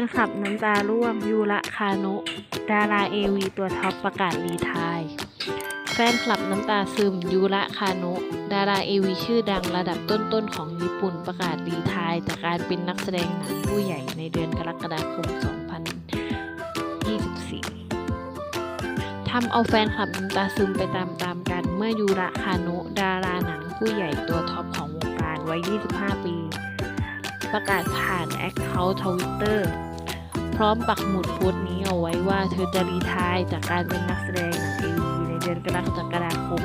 นคลับน้ำตาร่วงยูระคาโนะดาราเอวีตัวท็อปประกาศรีไทาย แฟนคลับน้ำตาซึมยูระคาโนะดาราเอวีชื่อดังระดับต้นๆของญี่ปุ่นประกาศรีไทาย จากการเป็นนักแสดงหนังผู้ใหญ่ในเดือนกรกฎาคม 2024 ทำเอาแฟนคลับน้ำตาซึมไปตามๆกันเมื่อยูระคาโนะดาราหนังผู้ใหญ่ตัวท็อปของวงการวัย 25 ปี ประกาศผ่านแอคเคาท์ทวิตเตอร์พร้อมปักหมุดโพสต์นี้เอาไว้ว่าเธอจะรีทายจากการเป็นนักแสดงหนังเอวีในเดือนกรกฎาคม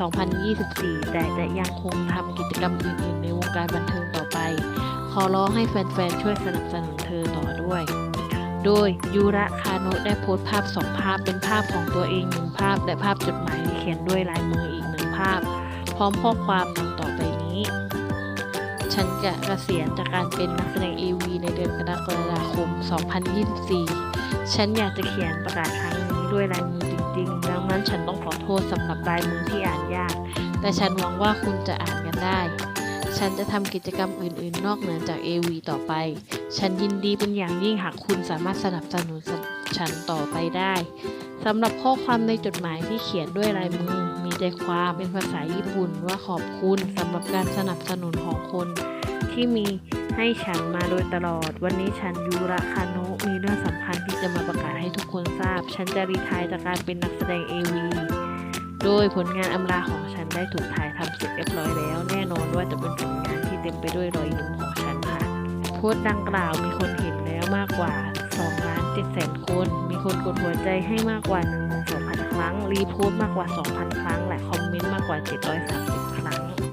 2024 แต่จะยังคงทำกิจกรรมอื่นๆในวงการบันเทิงต่อไป ขอร้องให้แฟนๆ ช่วยสนับสนุนเธอต่อด้วย โดยยูระคาโนะได้โพสต์ภาพสองภาพเป็นภาพของตัวเองหนึ่งภาพ และภาพจดหมายที่เขียนด้วยลายมืออีกหนึ่งภาพ พร้อมข้อความดังต่อไปนี้ ฉันจะเกษียณจากการเป็นนักแสดง AV ในเดือนกรกฎาคม 2024 ฉันอยากจะเขียนประกาศครั้งนี้ด้วยลายมือจริงๆ ดังนั้นฉันต้องขอโทษสำหรับลายมือที่อ่านยาก แต่ฉันหวังว่าคุณจะอ่านกันได้ ฉันจะทำกิจกรรมอื่นๆ นอกเหนือจาก AV ต่อไป ฉันยินดีเป็นอย่างยิ่งหากคุณสามารถสนับสนุนฉันต่อไปได้สำหรับข้อความในจดหมายที่เขียนด้วยลายมือ ใจความเป็นภาษาญี่ปุ่นว่าขอบคุณสำหรับการสนับสนุนของคนที่มีให้ฉันมาโดยตลอด วันนี้ฉันยูระคาโนะมีเรื่องสำคัญที่จะมาประกาศให้ทุกคนทราบ ฉันจะรีทายจากการเป็นนักแสดง AV โดยผลงานอำลาของฉันได้ถูกถ่ายทำเสร็จเรียบร้อยแล้ว แน่นอนว่าจะเป็นผลงานที่เต็มไปด้วยรอยยิ้มของฉันค่ะโพสต์ดังกล่าวมีคนเห็นแล้วมากกว่า2ล้าน7แสนคน มีคนกดหัวใจให้มากกว่า1 ครั้ง รีโพสต์มากกว่า 2,000 ครั้ง และคอมเมนต์มากกว่า 730